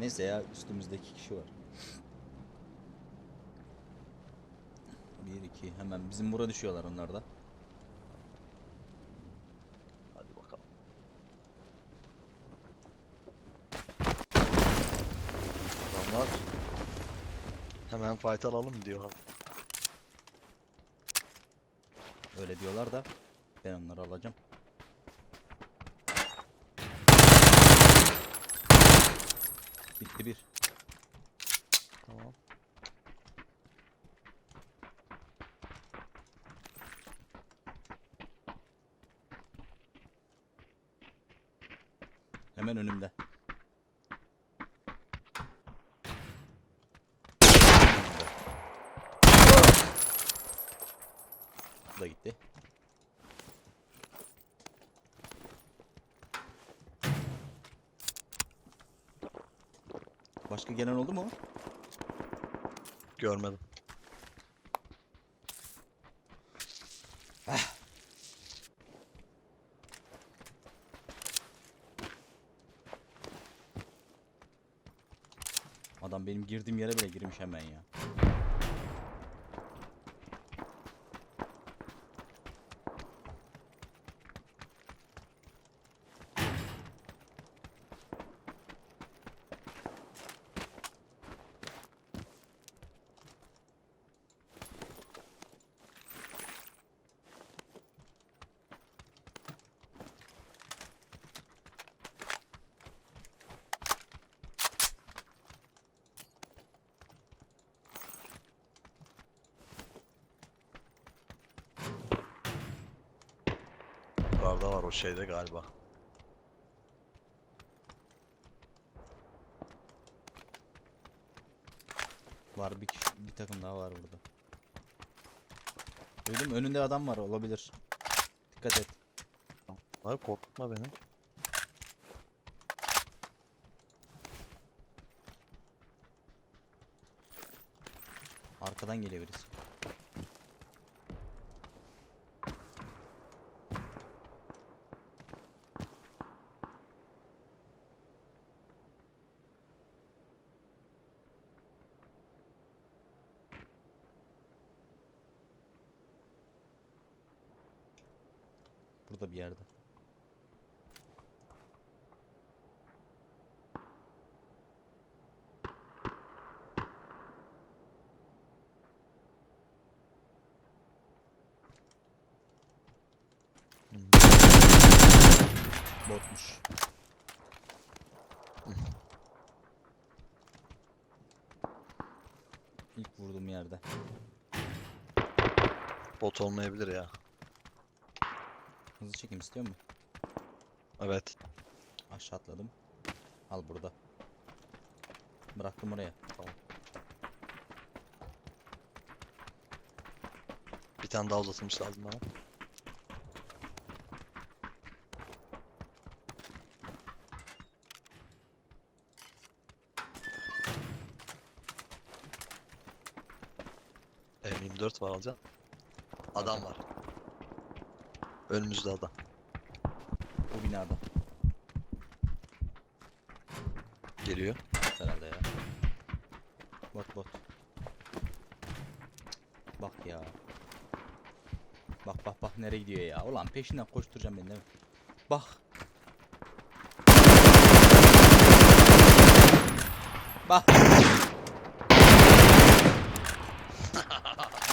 Neyse ya üstümüzde iki kişi var. Bir iki hemen bizim bura düşüyorlar onlar da. Hadi bakalım. Adamlar hemen fight alalım diyor. Öyle diyorlar da ben onları alacağım. Bitti bir. Tamam. Hemen önümde. Bu da gitti. Başka gelen oldu mu? Görmedim. Adam benim girdiğim yere bile girmiş hemen ya. Yukarıda var o şeyde galiba. Var bir kişi, bir takım daha var burada. Duydum önünde adam var olabilir. Dikkat et. Abi korkutma beni. Arkadan geliyor birisi. Burada bir yerde. Botmuş. İlk vurduğum yerde. Bot olmayabilir ya. Hızlı çekim istiyor musun? Evet. Aşağı atladım. Al burada. Bıraktım oraya. Tamam. Bir tane daha uzatılmış lazım bana. M24 var alacağım. Adam var. Önümüzde adam. O binada. Geliyor. Herhalde ya. Bot bot. Bak ya. Bak bak bak nereye gidiyor ya. Ulan peşinden koşturacağım ben değil mi? Bak. Bak.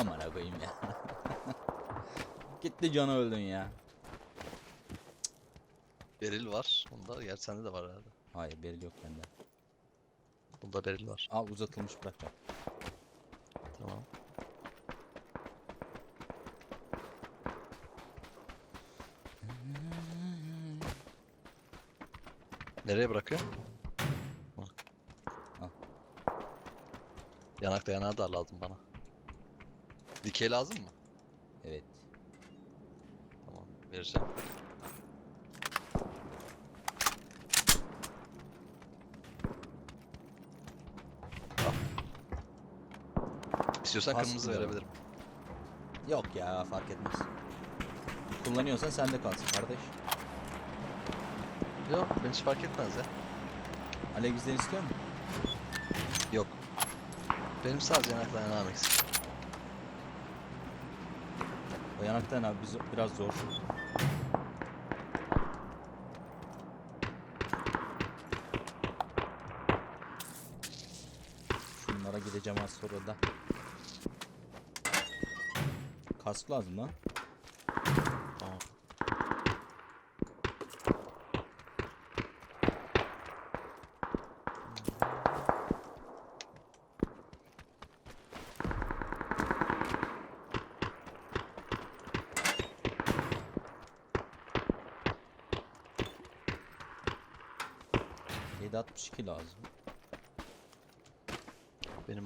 Aman koyayım ya. Gitti canı öldün ya. Beril var. Bunda yer sende de var herhalde. Hayır belli yok bende. Bunda beril var. Al uzatılmış bırakacağım. Tamam. Nereye bırakıyor? Al. Yanak dayanağı da lazım bana. Dikey lazım mı? Evet. Vereceğim. İstiyorsan kırmızı Aslında. verebilirim. Yok ya fark etmez. Kullanıyorsan sende kalsın kardeş. Yok, ben hiç fark etmez ya. Alev bizden istiyor mu? Yok. Benim sadece yanaktan yanağım eksik. O yanaktan abi biz biraz zor. Şunlara gideceğim az sonra da. Kask lazım lan. Tamam. Yedi 62 lazım.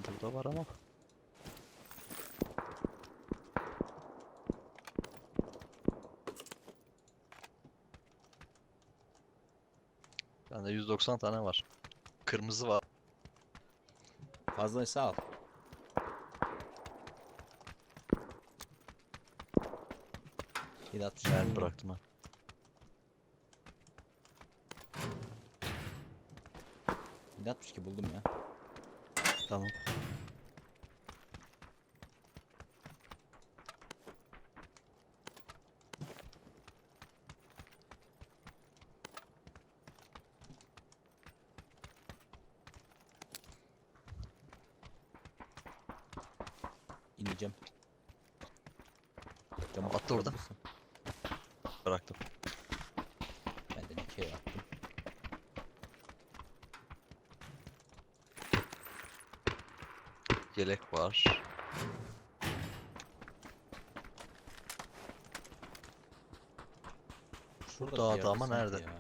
Burada var ama. Bende 190 tane var. Kırmızı var. Fazlaysa al. Yedi 62 Ben buldum. bıraktım ha. Yedi 62 buldum ya. Tamam. İneceğim. Camı Attı orada. Bıraktım. Ben de dikey Yelek var. Şurada Dağda yerde ama sanki nerede? ya.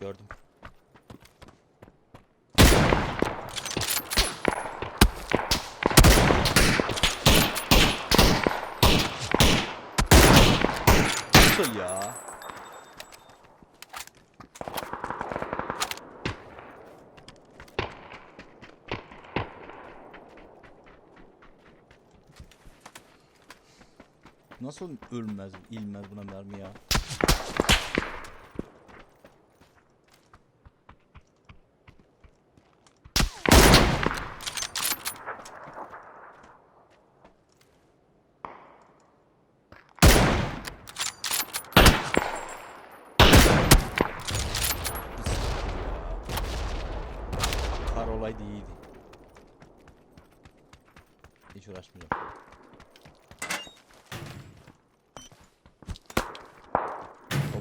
Gördüm. Nasıl ya? Nasıl ölmez, ilmez buna mermi ya?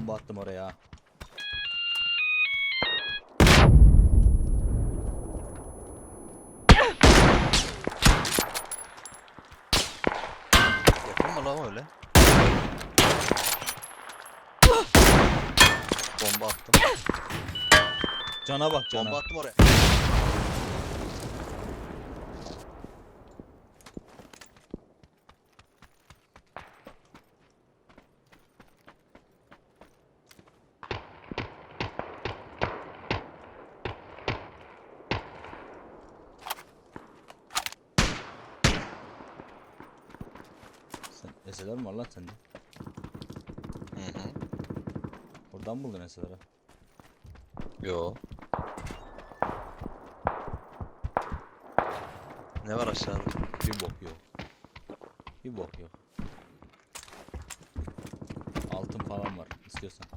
Bomba attım oraya. Yakın mı lan öyle? Bomba attım. Cana bak cana. Bomba attım oraya. Sen eseler mi var lan sende? Hı hı. Oradan mı buldun eseleri? Yo. Ne var aşağıda? Bir bok yok. Bir bok yok. Altın falan var istiyorsan.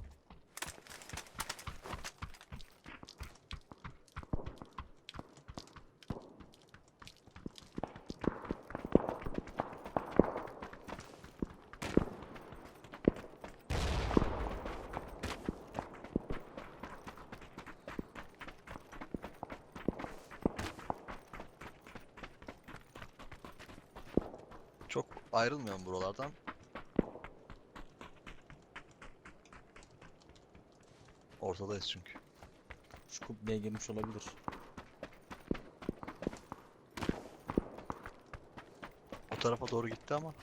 Çok ayrılmıyorum buralardan. Ortadayız çünkü. Şu kubbeye girmiş olabilir. O tarafa doğru gitti ama.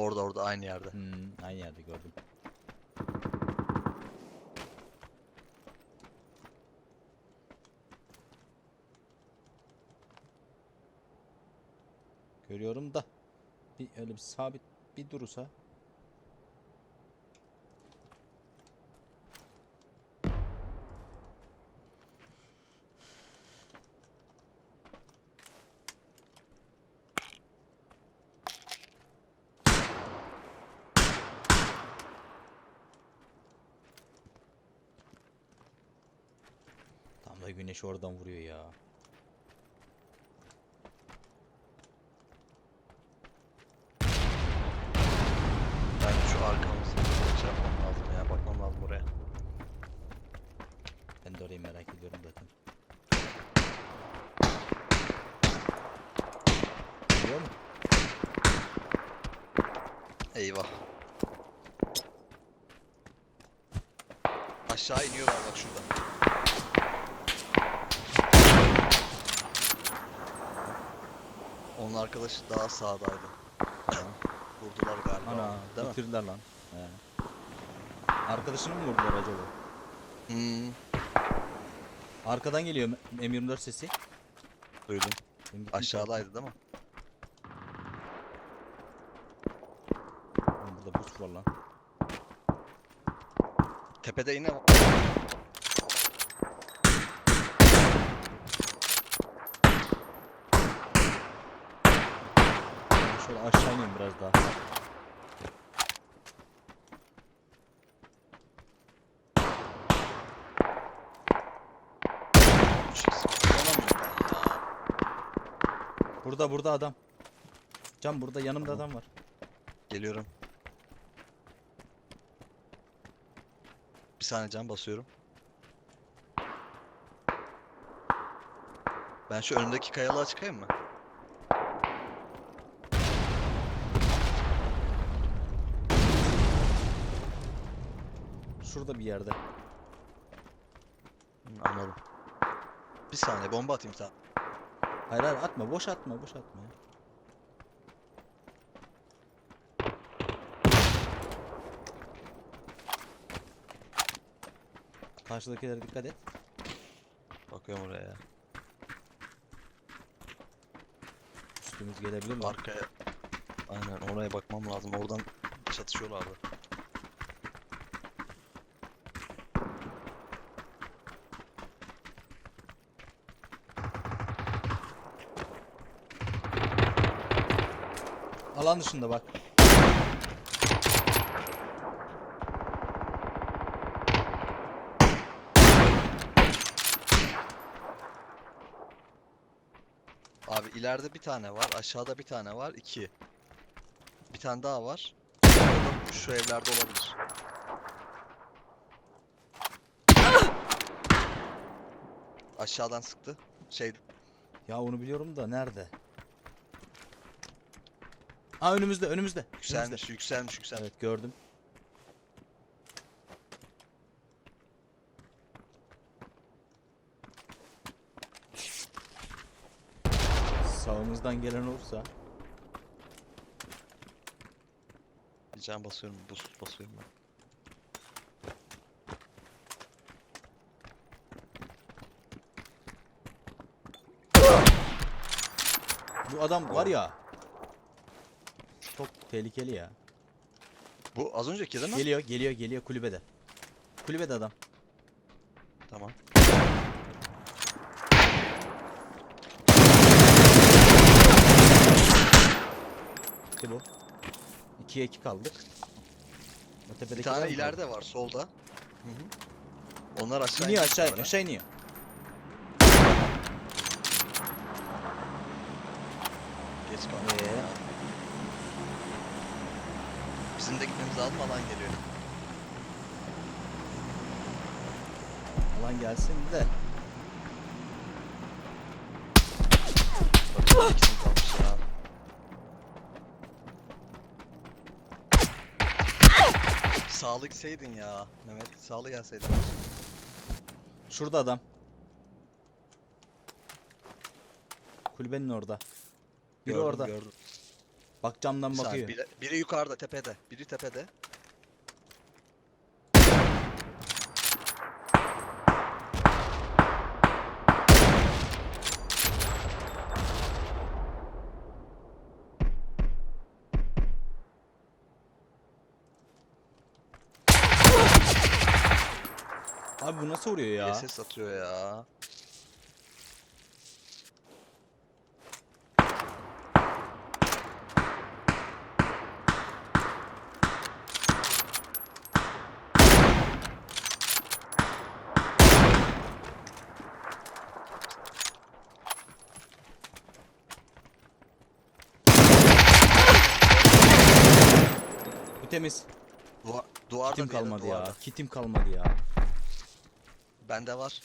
Orada orada aynı yerde. Hmm, aynı yerde gördüm. Görüyorum da bir öyle bir sabit bir durursa güneş oradan vuruyor ya. Ben şu arkamızı şey yapmam lazım ya. Bakmam lazım oraya. Ben de orayı merak ediyorum zaten. Geliyor mu? Eyvah. Aşağı iniyorlar bak şurada. Onun arkadaşı daha sağdaydı. Vurdular galiba. Ana Değil mi? bitirdiler lan. He. Arkadaşını mı vurdular acaba? Hmm, Arkadan geliyor M- M24 sesi. duydum. Benim Aşağıdaydı değil mi? Burada buz var lan. Tepede yine Şöyle aşağı ineyim biraz daha. Burada burada adam. Can burada yanımda adam var. Geliyorum. Bir saniye can basıyorum. Ben şu önümdeki kayalığa çıkayım mı? Şurada bir yerde. Hı, anladım. Bir saniye bomba atayım sana. Hayır hayır atma boş atma boş atma. Karşıdakilere dikkat et. Bakıyorum oraya ya. Üstümüz gelebilir mi? Arkaya. Aynen oraya bakmam lazım. Oradan çatışıyorlardı. Alan dışında bak. Abi ileride bir tane var. Aşağıda bir tane var. iki. Bir tane daha var. Şu evlerde olabilir. Aşağıdan sıktı. Şey Ya onu biliyorum da nerede? Aa önümüzde önümüzde. önümüzde. yükselmiş, yükselmiş, yükselmiş. Evet gördüm. Sağımızdan gelen olursa can basıyorum, buz basıyorum ben. bu adam var ya tehlikeli ya. Bu az önceki değil mi? Geliyor geliyor geliyor kulübede. Kulübede adam. Tamam. İşte bu. 2'ye 2 kaldık. Bir tane ileride var, solda. Hı hı. Onlar aşağı İniyor aşağı sonra. aşağı iniyor. Geç kaldı. Ee? Bizim de gitmemiz lazım, alan geliyor. Alan gelsin de. Bakın ikisi kalmış ya. Sağlı gitseydin ya. Mehmet sağlı gelseydin. Şurada adam. Kulübenin orada. Biri Gördüm, orada. Gördüm. Bak camdan Güzel, bakıyor. Biri, biri yukarıda tepede. Biri tepede. Abi bu nasıl vuruyor ya? SS atıyor ya. Temiz. Duvar, duvarda Kitim bir yere, kalmadı duvarda. ya. Kitim kalmadı ya. Bende var.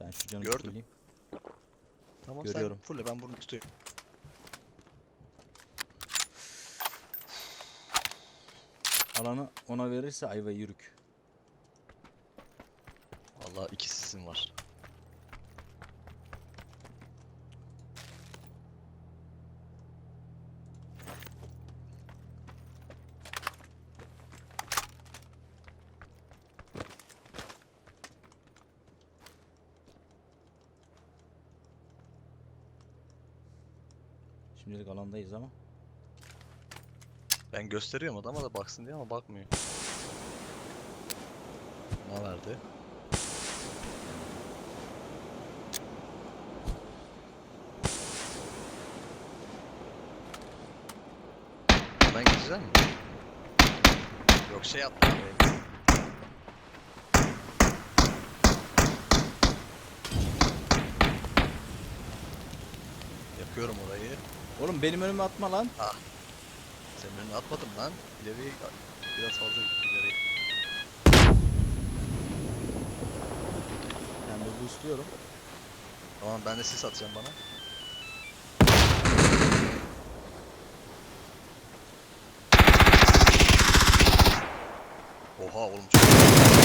Ben şu canı Gördüm. fulleyeyim. Tamam Görüyorum. sen fulle ben bunu tutuyorum. Alanı ona verirse ayva yürük. Vallahi iki sisim var. Şimdilik alandayız ama. Ben gösteriyorum adama da baksın diye ama bakmıyor. Ne verdi? Ben gideceğim mi? Yok şey yaptım. Yapıyorum orayı. Oğlum benim önüme atma lan. Senin önüne atmadım lan. İleriye biraz fazla gittim ileriye. Ben de boostluyorum. Tamam ben de sis atacağım bana. Oha oğlum çok